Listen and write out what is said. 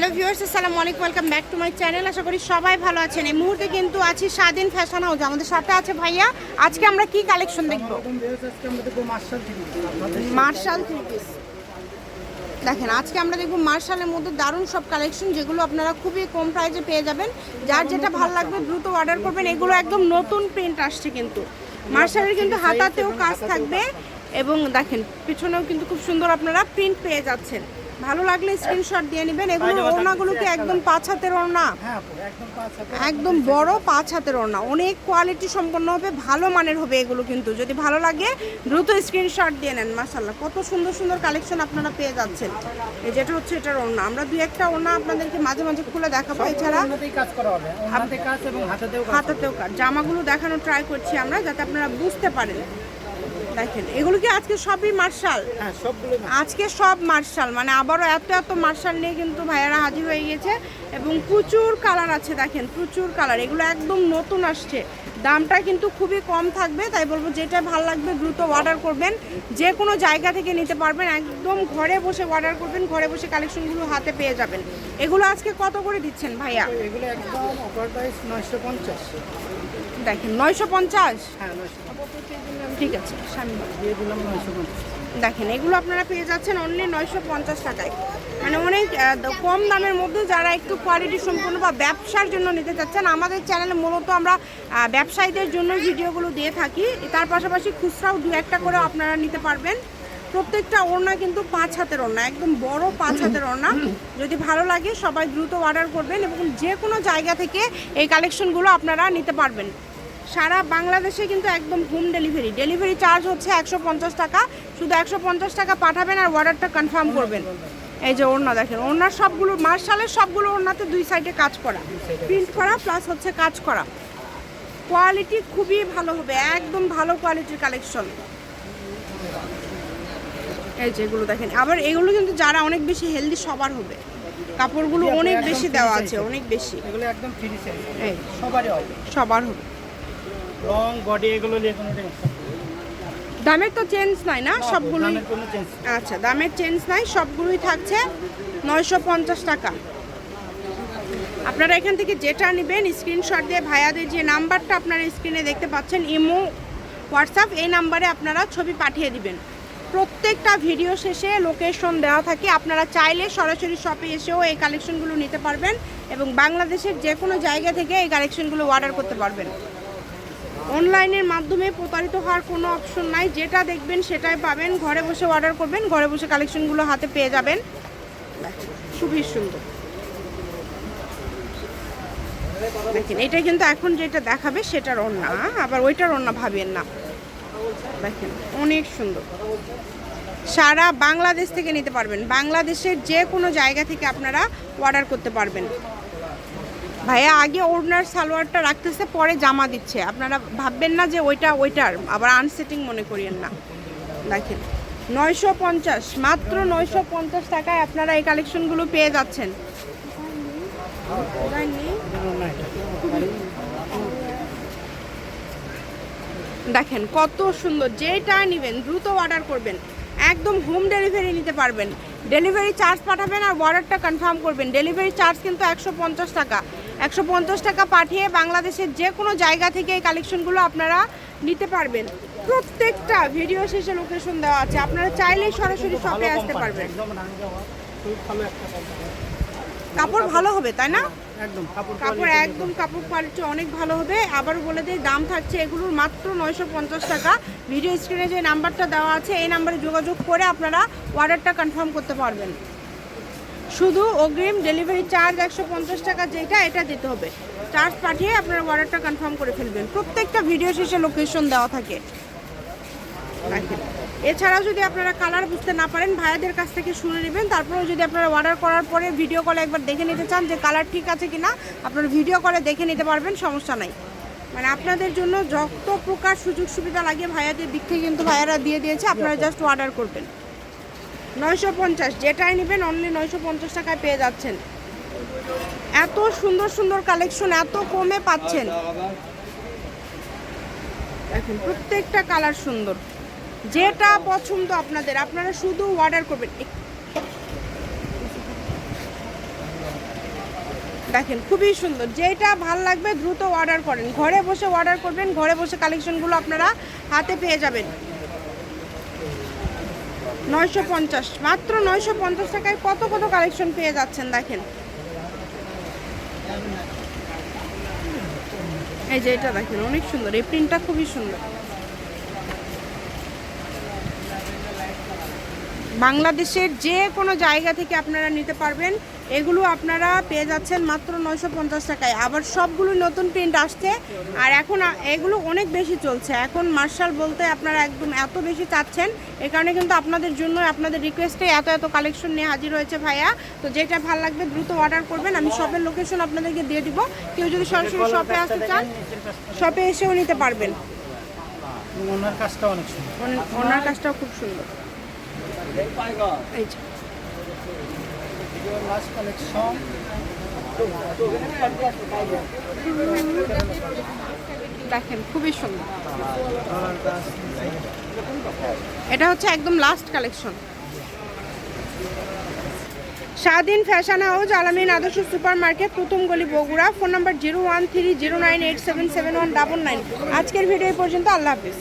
Hello viewers আসসালামু আলাইকুম welcome back to my channel আশা করি সবাই ভালো আছেন। এই মুহূর্তে কিন্তু আছি স্বাধীন ফ্যাশন হাউস আমাদের সাথে আছে ভাইয়া। আজকে আমরা কি কালেকশন দেখব? মার্শাল থ্রি পিস দেখেন আজকে আমরা দেখব মার্শালের মধ্যে দারুণ সব কালেকশন যেগুলো আপনারা খুবই কম প্রাইসে পেয়ে যাবেন। যার যেটা ভালো লাগবে দ্রুত অর্ডার করবেন। এগুলো একদম নতুন প্রিন্ট আসছে কিন্তু। মার্শালের কিন্তু হাতাতেও কাজ থাকবে। এবং দেখেন পিছনেও কিন্তু খুব সুন্দর আপনারা প্রিন্ট পেয়ে যাচ্ছেন। ভালো লাগলে স্ক্রিনশট দিয়ে নেবেন। এগুলো ওড়নাগুলো কি একদম পাঁচ হাতের ওড়না। একদম বড় পাঁচ হাতের ওড়না। অনেক কোয়ালিটি সম্পন্ন হবে ভালো মানের হবে এগুলো কিন্তু। যদি ভালো লাগে দ্রুত স্ক্রিনশট দিয়ে নেন মাসাল্লাহ কত সুন্দর সুন্দর কালেকশন আপনারা পেয়ে যাচ্ছেন। এই যেটা হচ্ছে এটার ওড়না। আমরা দুই একটা ওড়না আপনাদেরকে মাঝে মাঝে খুলে দেখাবো। এছাড়া কাজ করা হবে। ওনাতে কাজ এবং হাতেতেও কাজ হাতাতেও কাজ। জামাগুলো দেখানো ট্রাই করছি আমরা যাতে আপনারা বুঝতে পারেন। দেখেন এগুলো কি আজকে সবই মার্শাল? হ্যাঁ আজকে সব মার্শাল মানে আবারও এত এত মার্শাল নিয়ে কিন্তু ভাইয়ারা হাজির হয়ে গেছে এবং প্রচুর কালার আছে দেখেন প্রচুর কালার। এগুলো একদম নতুন আসছে। দামটা কিন্তু খুবই কম থাকবে তাই বলব যেটা ভালো লাগবে দ্রুত অর্ডার করবেন। যে কোনো জায়গা থেকে নিতে পারবেন একদম ঘরে বসে অর্ডার করবেন ঘরে বসে কালেকশনগুলো হাতে পেয়ে যাবেন। এগুলো আজকে কত করে দিচ্ছেন ভাইয়া? এগুলো একদম অফার প্রাইস নয়শো পঞ্চাশ। দেখেন নয়শো পঞ্চাশ? হ্যাঁ নয়শো ঠিক আছে। দেখেন এগুলো আপনারা পেয়ে যাচ্ছেন অনলি নয়শো পঞ্চাশ টাকায়। মানে অনেক কম দামের মধ্যে যারা একটু কোয়ালিটি সম্পন্ন বা ব্যবসার জন্য নিতে চাচ্ছেন আমাদের চ্যানেলে মূলত আমরা ব্যবসায়ীদের জন্য ভিডিওগুলো দিয়ে থাকি। তার পাশাপাশি খুচরাও দু একটা করে আপনারা নিতে পারবেন। প্রত্যেকটা ওড়না কিন্তু পাঁচ হাতের ওড়না একদম বড় পাঁচ হাতের ওড়না। যদি ভালো লাগে সবাই দ্রুত অর্ডার করবেন এবং যে কোনো জায়গা থেকে এই কালেকশনগুলো আপনারা নিতে পারবেন। সারা বাংলাদেশে কিন্তু একদম হোম ডেলিভারি। ডেলিভারি চার্জ হচ্ছে একশো পঞ্চাশ টাকা। শুধু একশো পঞ্চাশ টাকা পাঠাবেন আর অর্ডারটা কনফার্ম করবেন। এই যে ওড়না দেখেন ওড়নার সবগুলো মার্শালের সবগুলো ওড়নাতে দুই সাইডে কাজ করা। প্রিন্ট করা। প্লাস হচ্ছে কাজ করা। কোয়ালিটি খুবই ভালো হবে একদম ভালো কোয়ালিটির কালেকশন এই যে এগুলো দেখেন আবার এগুলো কিন্তু যারা অনেক বেশি হেলদি সবার হবে। কাপড়গুলো অনেক বেশি দেওয়া আছে অনেক বেশি। এগুলো একদম ফ্রি সাইজ এই হবে। সবার হবে। লং বডি এগুলো নিয়ে কোনো টেনশন দামের তো চেঞ্জ নাই না? সবগুলোই আচ্ছা দামের চেঞ্জ নাই সবগুলোই থাকছে নয়শো পঞ্চাশ টাকা। আপনারা এখান থেকে যেটা নেবেন স্ক্রিনশট দিয়ে ভাইয়াদের যে নাম্বারটা আপনারা স্ক্রিনে দেখতে পাচ্ছেন ইমো হোয়াটসঅ্যাপ এই নাম্বারে আপনারা ছবি পাঠিয়ে দিবেন। প্রত্যেকটা ভিডিও শেষে লোকেশন দেওয়া থাকে। আপনারা চাইলে সরাসরি শপে এসেও এই কালেকশনগুলো নিতে পারবেন এবং বাংলাদেশের যে কোনো জায়গা থেকে এই কালেকশনগুলো অর্ডার করতে পারবেন। অনলাইনের মাধ্যমে প্রতারিত হওয়ার কোনো অপশন নাই। যেটা দেখবেন সেটাই পাবেন। ঘরে বসে অর্ডার করবেন। ঘরে বসে কালেকশনগুলো হাতে পেয়ে যাবেন। খুবই সুন্দর। দেখেন, এটা কিন্তু এখন যেটা দেখাবে সেটার ওড়না আবার ওইটার ওড়না ভাবেন না। দেখেন, অনেক সুন্দর। সারা বাংলাদেশ থেকে নিতে পারবেন। বাংলাদেশের যে কোনো জায়গা থেকে আপনারা অর্ডার করতে পারবেন। ভাইয়া আগে ওড়নার সালোয়ারটা রাখতেছে, পরে জামা দিচ্ছে। আপনারা ভাববেন না যে ওইটা ওইটার, আবার আনসেটিং মনে করিয়েন না। দেখেন, নয়শো পঞ্চাশ, মাত্র নয়শো পঞ্চাশ টাকায় আপনারা এই কালেকশনগুলো পেয়ে যাচ্ছেন। দেখেন, কত সুন্দর, যেটা নেবেন, দ্রুত অর্ডার করবেন। একদম হোম ডেলিভারি নিতে পারবেন। ডেলিভারি চার্জ পাঠাবেন আর অর্ডারটা কনফার্ম করবেন। ডেলিভারি চার্জ কিন্তু একশো পঞ্চাশ টাকা। একশো পঞ্চাশ টাকা পাঠিয়ে বাংলাদেশের যে কোনো জায়গা থেকে এই কালেকশনগুলো আপনারা নিতে পারবেন। প্রত্যেকটা ভিডিও শেষে লোকেশন দেওয়া আছে। আপনারা চাইলেই সরাসরি শপে আসতে পারবেন। কাপড় ভালো হবে তাই না? একদম কাপড় কাপড় একদম কাপড় কোয়ালিটি অনেক ভালো হবে। আবারও বলে দিই দাম থাকছে এগুলোর মাত্র নয়শো পঞ্চাশ টাকা। ভিডিও স্ক্রিনে যে নাম্বারটা দেওয়া আছে এই নাম্বারে যোগাযোগ করে আপনারা অর্ডারটা কনফার্ম করতে পারবেন। শুধু অগ্রিম ডেলিভারি চার্জ একশো পঞ্চাশ টাকা যেটা, এটা দিতে হবে। চার্জ পাঠিয়ে আপনারা অর্ডারটা কনফার্ম করে ফেলবেন। প্রত্যেকটা ভিডিও শেষে লোকেশন দেওয়া থাকে। এছাড়াও যদি আপনারা কালার বুঝতে না পারেন, ভাইয়াদের কাছ থেকে শুনে নেবেন। তারপরেও যদি আপনারা অর্ডার করার পরে ভিডিও কলে একবার দেখে নিতে চান যে কালার ঠিক আছে কিনা, আপনারা ভিডিও কলে দেখে নিতে পারবেন, সমস্যা নাই। মানে আপনাদের জন্য যত প্রকার সুযোগ সুবিধা লাগে, ভাইয়াদের দিক থেকে কিন্তু ভাইয়ারা দিয়ে দিয়েছে, আপনারা জাস্ট অর্ডার করবেন। নয়শো পঞ্চাশ, যেটাই নেবেন অনলি নয়শো পঞ্চাশ টাকায় পেয়ে যাচ্ছেন। এত সুন্দর সুন্দর কালেকশন এত কমে পাচ্ছেন। দেখুন, প্রত্যেকটা কালার সুন্দর। যেটা পছন্দ আপনাদের, আপনারা শুধু অর্ডার করবেন। দেখেন, খুবই সুন্দর। যেটা ভালো লাগবে, দ্রুত অর্ডার করেন। ঘরে বসে অর্ডার করবেন, ঘরে বসে কালেকশনগুলো আপনারা হাতে পেয়ে যাবেন। নয়শো পঞ্চাশ। মাত্র নয়শো পঞ্চাশ টাকায় কত কত কালেকশন পেয়ে যাচ্ছেন দেখেন। এই যে এটা দেখেন, অনেক সুন্দর। এই প্রিন্টটা খুবই সুন্দর। বাংলাদেশের যে কোনো জায়গা থেকে আপনারা নিতে পারবেন এগুলো আপনারা পেয়ে যাচ্ছেন মাত্র নয়শো পঞ্চাশ টাকায়। আবার সবগুলো নতুন প্রিন্ট আসছে। আর এখন এগুলো অনেক বেশি চলছে। এখন মার্শাল বলতে আপনারা একদম এত বেশি চাচ্ছেন। এ কারণে কিন্তু আপনাদের জন্য আপনাদের রিকোয়েস্টে এত এত কালেকশন নিয়ে হাজির হয়েছে ভাইয়া। তো যেটা ভালো লাগবে দ্রুত অর্ডার করবেন। আমি শপের লোকেশন আপনাদেরকে দিয়ে দিব। কেউ যদি সরাসরি শপে আসতে চান শপে এসেও নিতে পারবেন। ওনার কাজটা অনেক সুন্দর। ওনার কাজটাও খুব সুন্দর। এই যে লাস্ট কালেকশন দেখেন, খুবই সুন্দর। এটা হচ্ছে একদম last collection Swadhin fashion house, Alamin Adarsha super market প্রথম গলি Bogura. Phone number zero one three zero nine eight seven seven one double nine. আজকের ভিডিও পর্যন্ত, আল্লাহ হাফিজ।